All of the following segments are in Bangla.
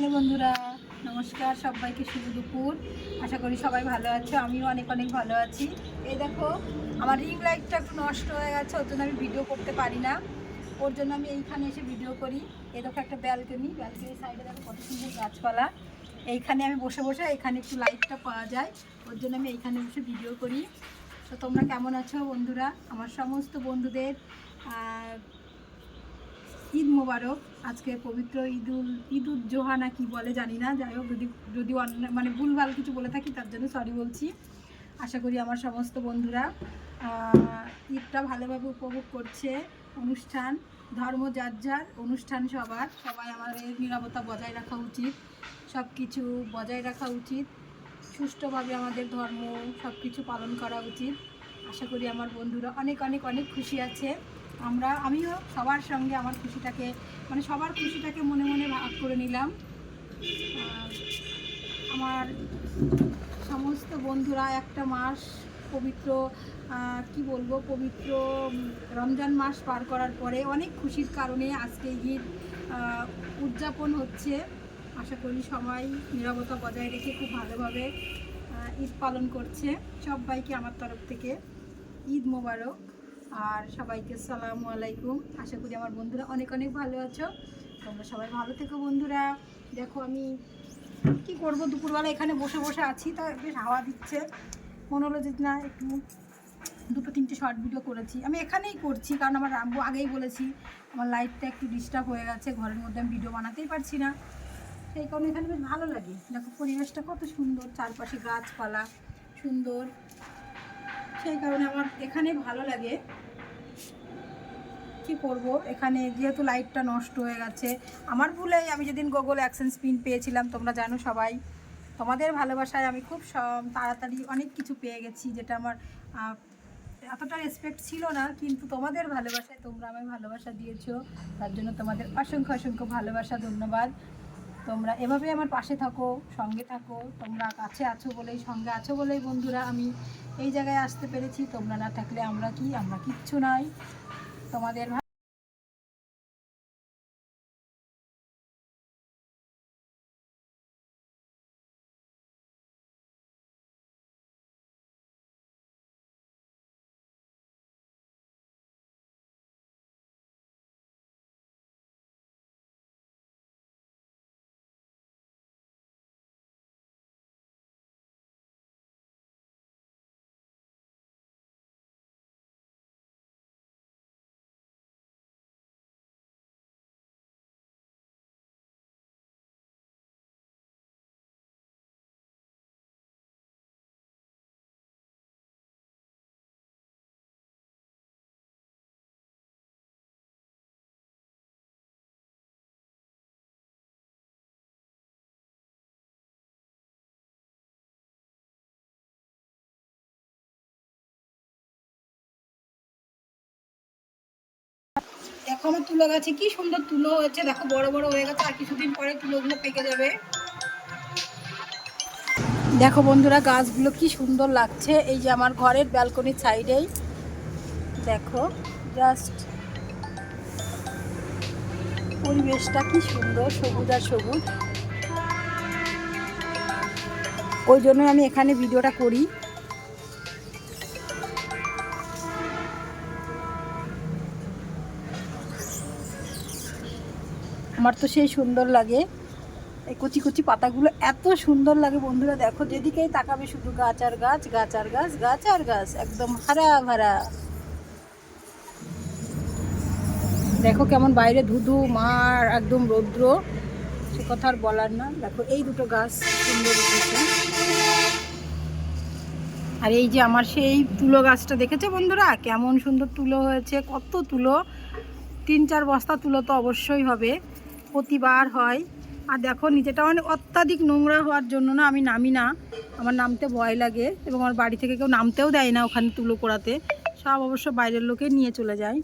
হ্যালো বন্ধুরা, নমস্কার, সবাইকে শুভ দুপুর। আশা করি সবাই ভালো আছো, আমিও অনেক অনেক ভালো আছি। এই দেখো, আমার রিং লাইটটা একটু নষ্ট হয়ে গেছে, ওর জন্য আমি ভিডিও করতে পারি না। ওর জন্য আমি এইখানে এসে ভিডিও করি। এই দেখো একটা ব্যালকনি ব্যালকনির সাইডে দেখো কত সুন্দর গাছপালা। এইখানে আমি বসে বসে এখানে একটু লাইটটা পাওয়া যায়, ওর জন্য আমি এইখানে বসে ভিডিও করি। তো তোমরা কেমন আছো বন্ধুরা? আমার সমস্ত বন্ধুদের ঈদ মোবারক, আজকে পবিত্র ঈদুল ঈদুল জোহা না কি বলে জানি না, যাই হোক, যদি যদি মানে ভুলভাল কিছু বলে থাকি, তার জন্য সরি বলছি। আশা করি আমার সমস্ত বন্ধুরা ঈদটা ভালোভাবে উপভোগ করছে, অনুষ্ঠান, ধর্ম যার যার, অনুষ্ঠান সবার, সবাই আমাদের নিরাপত্তা বজায় রাখা উচিত সব কিছু বজায় রাখা উচিত, সুষ্ঠুভাবে আমাদের ধর্ম সব কিছু পালন করা উচিত। আশা করি আমার বন্ধুরা অনেক অনেক অনেক খুশি আছে। আমরা, আমিও সবার সঙ্গে আমার খুশিটাকে মানে সবার খুশিটাকে মনে মনে ভাগ করে নিলাম। আমার সমস্ত বন্ধুরা একটা মাস পবিত্র কি বলব, পবিত্র রমজান মাস পার করার পরে অনেক খুশির কারণে আজকে ঈদ উদযাপন হচ্ছে। আশা করি সবাই নিরাপত্তা বজায় রেখে খুব ভালোভাবে ঈদ পালন করছে। সবাইকে আমার তরফ থেকে। ঈদ মোবারক। আর সবাইকে সালামু আলাইকুম। আশা করি আমার বন্ধুরা অনেক অনেক ভালো আছো। তোমরা সবাই ভালো থেকো বন্ধুরা। দেখো আমি কি করব? দুপুরবেলা এখানে বসে বসে আছি, তা বেশ হাওয়া দিচ্ছে। মনে হলো যে না, একটু দুটো তিনটে শর্ট ভিডিও করেছি। আমি এখানেই করছি, কারণ আমার রাম্বু আগেই বলেছি, আমার লাইটটা একটু ডিস্টার্ব হয়ে গেছে, ঘরের মধ্যে আমি ভিডিও বানাতেই পারছি না। সেই কারণে এখানে বেশ ভালো লাগে। দেখো পরিবেশটা কত সুন্দর, চারপাশে গাছপালা, সুন্দর। সেই কারণে আমার এখানে ভালো লাগে। কি করব? এখানে যেহেতু লাইটটা নষ্ট হয়ে গেছে। আমার ভুলেই আমি যেদিন গুগল অ্যাকশন স্পিন পেয়েছিলাম, তোমরা জানো সবাই। তোমাদের ভালোবাসায় আমি খুব তাড়াতাড়ি অনেক কিছু পেয়ে গেছি, যেটা আমার এতটা রেসপেক্ট ছিল না, কিন্তু তোমাদের ভালোবাসায় তোমরা আমায় ভালোবাসা দিয়েছ। তার জন্য তোমাদের অসংখ্য অসংখ্য ভালোবাসা, ধন্যবাদ। তোমরা এভাবে আমার পাশে থাকো, সঙ্গে থাকো, তোমরা কাছে আছো বলেই, সঙ্গে আছো বলেই বন্ধুরা আমি এই জায়গায় আসতে পেরেছি। তোমরা না থাকলে আমরা কি? আমরা কিচ্ছু নাই। তোমাদের দেখো আমার তুলো গাছে কি সুন্দর তুলো হয়েছে। দেখো বড় বড় হয়ে গেছে, আর কিছুদিন পরে তুলোগুলো পেকে যাবে। দেখো বন্ধুরা, গাছগুলো কি সুন্দর লাগছে। এই যে আমার ঘরের ব্যালকনির সাইডেই। দেখো জাস্ট পরিবেশটা কি সুন্দর, সবুজ আর সবুজ। ওই জন্য আমি এখানে ভিডিওটা করি। আমার তো সেই সুন্দর লাগে। এই কচি কচি পাতাগুলো এত সুন্দর লাগে বন্ধুরা, দেখো যেদিকেই তাকাবে শুধু গাছ আর গাছ গাছ আর গাছ গাছ আর গাছ, একদম হারা ভারা। দেখো কেমন বাইরে ধুধু, মার, একদম রৌদ্র। সে কথা আর বলার না। দেখো এই দুটো গাছ সুন্দর আর এই যে আমার সেই তুলো গাছটা দেখেছে বন্ধুরা? কেমন সুন্দর তুলো হয়েছে, কত তুলো। তিন চার বস্তা তুলো তো অবশ্যই হবে। প্রতিবার হয়। আর দেখো নিচেটা অনেক অত্যাধিক নোংরা হওয়ার জন্য না আমি নামি না। আমার নামতে ভয় লাগে এবং আমার বাড়ি থেকে কেউ নামতেও দেয় না ওখানে তুলো করাতে সব অবশ্য বাইরের লোকে নিয়ে চলে যায়।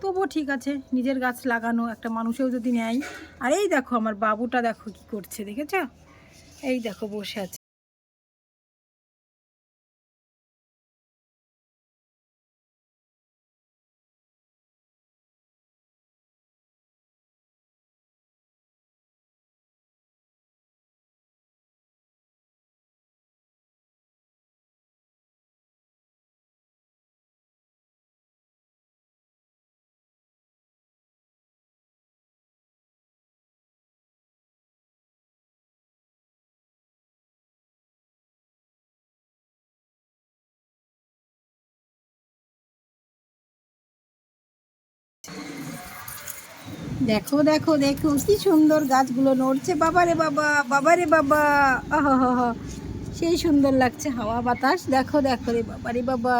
তবুও ঠিক আছে, নিজের গাছ লাগানো একটা মানুষেও যদি নেয়। আর এই দেখো, আমার বাবুটা দেখো কি করছে, দেখেছ? এই দেখো, বসে আছে। দেখো দেখো দেখো, কি সুন্দর গাছগুলো নড়ছে। বাবারে বাবা বাবারে বাবা। আহ সেই সুন্দর লাগছে হাওয়া বাতাস। দেখো দেখো রে বাবা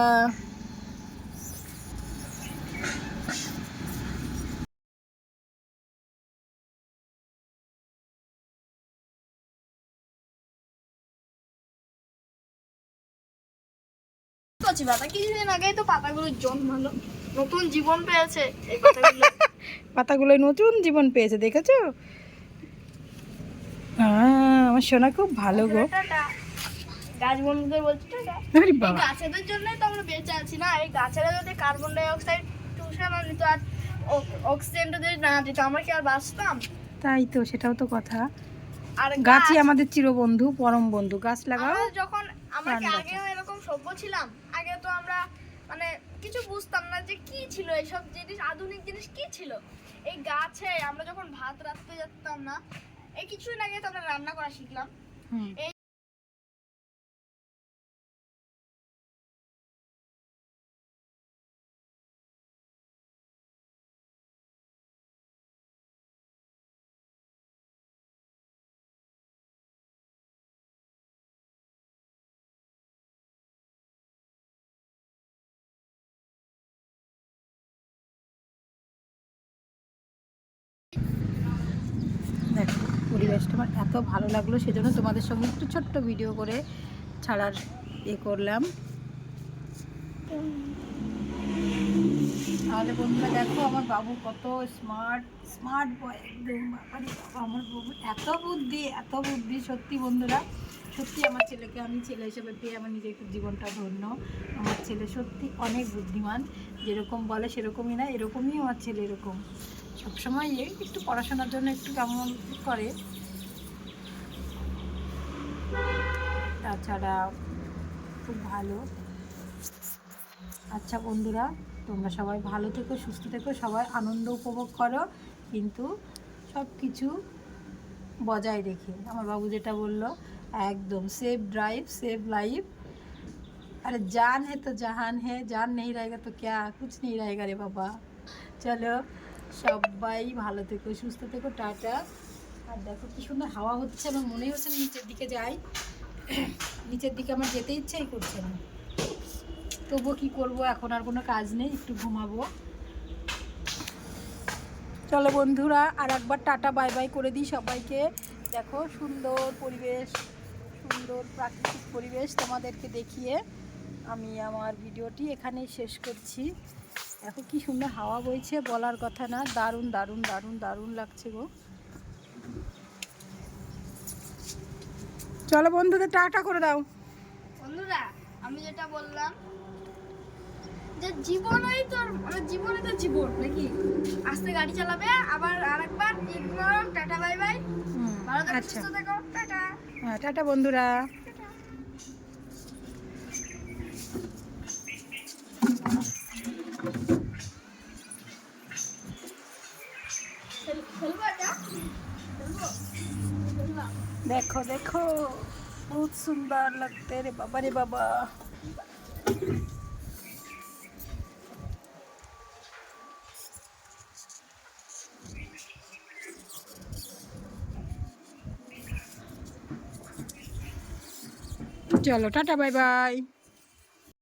করছি পাতা কিছুদিন আগেই তো পাতাগুলো জন্মালো। নতুন জীবন পেয়েছে এই পাতাগুলো পাতাগুলো নতুন জীবন পেয়েছে দেখেছ? আমার সোনা খুব ভালো গো। গাছ বন্ধুদের বলছি গাছেদের জন্যই তো আমরা বেঁচে আছি না এই গাছেরা যদি কার্বন ডাই অক্সাইড চুষে না নিত আর অক্সিজেনটা যদি না দিত আমরা কি আর বাঁচতাম? তাই তো সেটাও তো কথা। আর গাছই আমাদের চিরবন্ধু পরম বন্ধু। গাছ লাগাও যখন আমরা এরকম সভ্য ছিলাম? আগে তো আমরা মানে কিছু বুঝতাম না যে কি ছিল এইসব জিনিস আধুনিক জিনিস কি ছিল? এই গাছে আমরা যখন ভাত রাখতে যেতাম না এই কিছুদিন আগে তো আমরা রান্না করা শিখলাম। পরিবেশটা আমার এত ভালো লাগল, সেজন্য তোমাদের সঙ্গে একটু ছোট্ট ভিডিও করে ছাড়ার এ করলাম। তাহলে বন্ধুরা দেখো, আমার বাবু কত স্মার্ট স্মার্ট বয় একদম আমার বাবু এত বুদ্ধি এত বুদ্ধি, সত্যি বন্ধুরা। সত্যি আমার ছেলেকে আমি ছেলে হিসেবে পেয়ে আমার নিজের জীবনটা ধন্য। আমার ছেলে সত্যি অনেক বুদ্ধিমান, যেরকম বলে সেরকমই না, এরকমই আমার ছেলে এরকম। সবসময় একটু পড়াশোনার জন্য একটু কেমন করে তাছাড়া খুব ভালো আচ্ছা বন্ধুরা তোমরা সবাই ভালো থেকো সুস্থ থেকো সবাই আনন্দ উপভোগ করো কিন্তু সব কিছু বজায় রেখে আমার বাবু যেটা বললো একদম সেফ ড্রাইভ সেফ লাইফ अरे जान है तो जहान है जान नहीं रहेगा तो क्या कुछ नहीं रहेगा রে বাবা চলো সবাই ভালো থেকো সুস্থ থেকো টাটা আর দেখো কি সুন্দর হাওয়া হচ্ছে আমার মনে হচ্ছে না নিচের দিকে যাই নিচের দিকে আমার যেতে ইচ্ছেই করছে না। তবুও কি করব? এখন আর কোনো কাজ নেই, একটু ঘুমাবো। চলো বন্ধুরা, আর একবার টাটা, বাই বাই করে দিই সবাইকে। দেখো, সুন্দর পরিবেশ, সুন্দর প্রাকৃতিক পরিবেশ তোমাদেরকে দেখিয়ে আমি আমার ভিডিওটি এখানেই শেষ করছি। দেখো কি সুন্দর হাওয়া বইছে, বলার কথা না। দারুণ দারুণ দারুণ দারুণ লাগছে গো। চলো বন্ধুদের টাটা করে দাও। বন্ধুরা আমি যেটা বললাম যে জীবনই তোর মানে জীবনই তো জীবন নাকি? আস্তে গাড়ি চালাবে আবার আরেকবার ইগনোর টাটা বাই বাই। হুম, ভালো থেকো আচ্ছা। সুস্থ থেকো টাটা। হ্যাঁ টাটা বন্ধুরা। খেলব দেখো দেখো। বহুত সুন্দর লাগতে রে বাবা রে বাবা। চলো টাটা বাই বাই